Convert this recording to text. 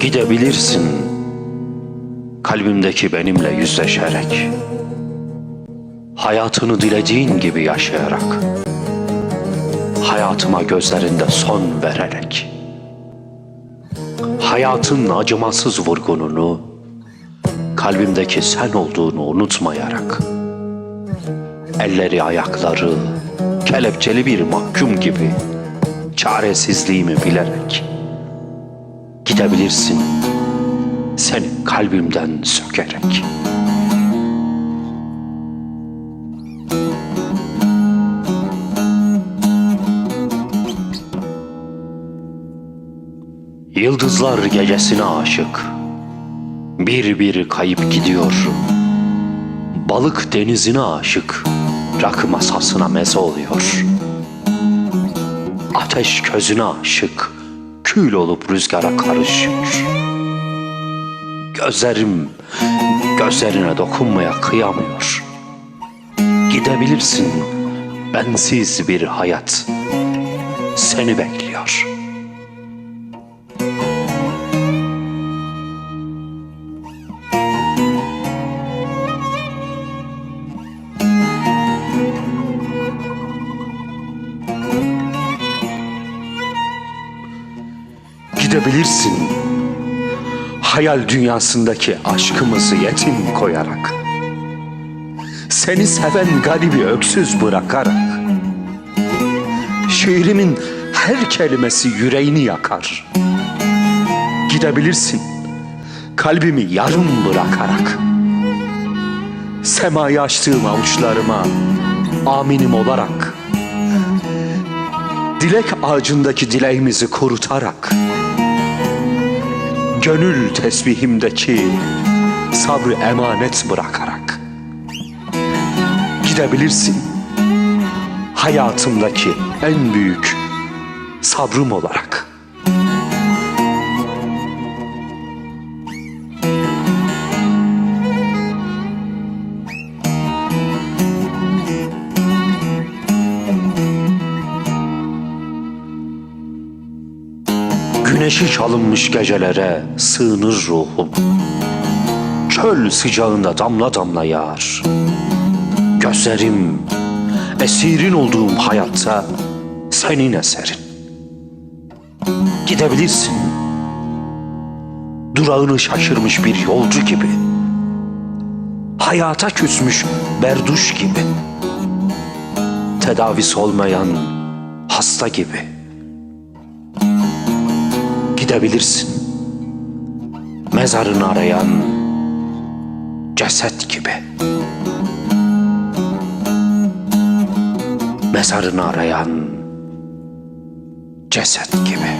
Gidebilirsin kalbimdeki benimle yüzleşerek. Hayatını dilediğin gibi yaşayarak. Hayatıma gözlerinde son vererek. Hayatın acımasız vurgununu kalbimdeki sen olduğunu unutmayarak. Elleri ayakları kelepçeli bir mahkum gibi çaresizliğimi bilerek gidebilirsin seni kalbimden sökerek. Yıldızlar gecesine aşık, bir bir kayıp gidiyor. Balık denizine aşık, rakı masasına meze oluyor. Ateş közüne aşık, kül olup rüzgara karışıyor. Gözlerim gözlerine dokunmaya kıyamıyor. Gidebilirsin bensiz bir hayat seni bekliyor. Gidebilirsin hayal dünyasındaki aşkımızı yetim koyarak seni seven garibi öksüz bırakarak şiirimin her kelimesi yüreğini yakar. Gidebilirsin kalbimi yarım bırakarak semaya açtığım avuçlarıma aminim olarak dilek ağacındaki dileğimizi kurutarak gönül tesbihimdeki sabrı emanet bırakarak gidebilirsin hayatımdaki en büyük sabrım olarak. Güneşi çalınmış gecelere sığınır ruhum. Çöl sıcağında damla damla yağar. Gözlerim esirin olduğum hayatta senin eserin. Gidebilirsin. Durağını şaşırmış bir yolcu gibi. Hayata küsmüş berduş gibi. Tedavisi olmayan hasta gibi gidebilirsin. Mezarını arayan ceset gibi. Mezarını arayan ceset gibi.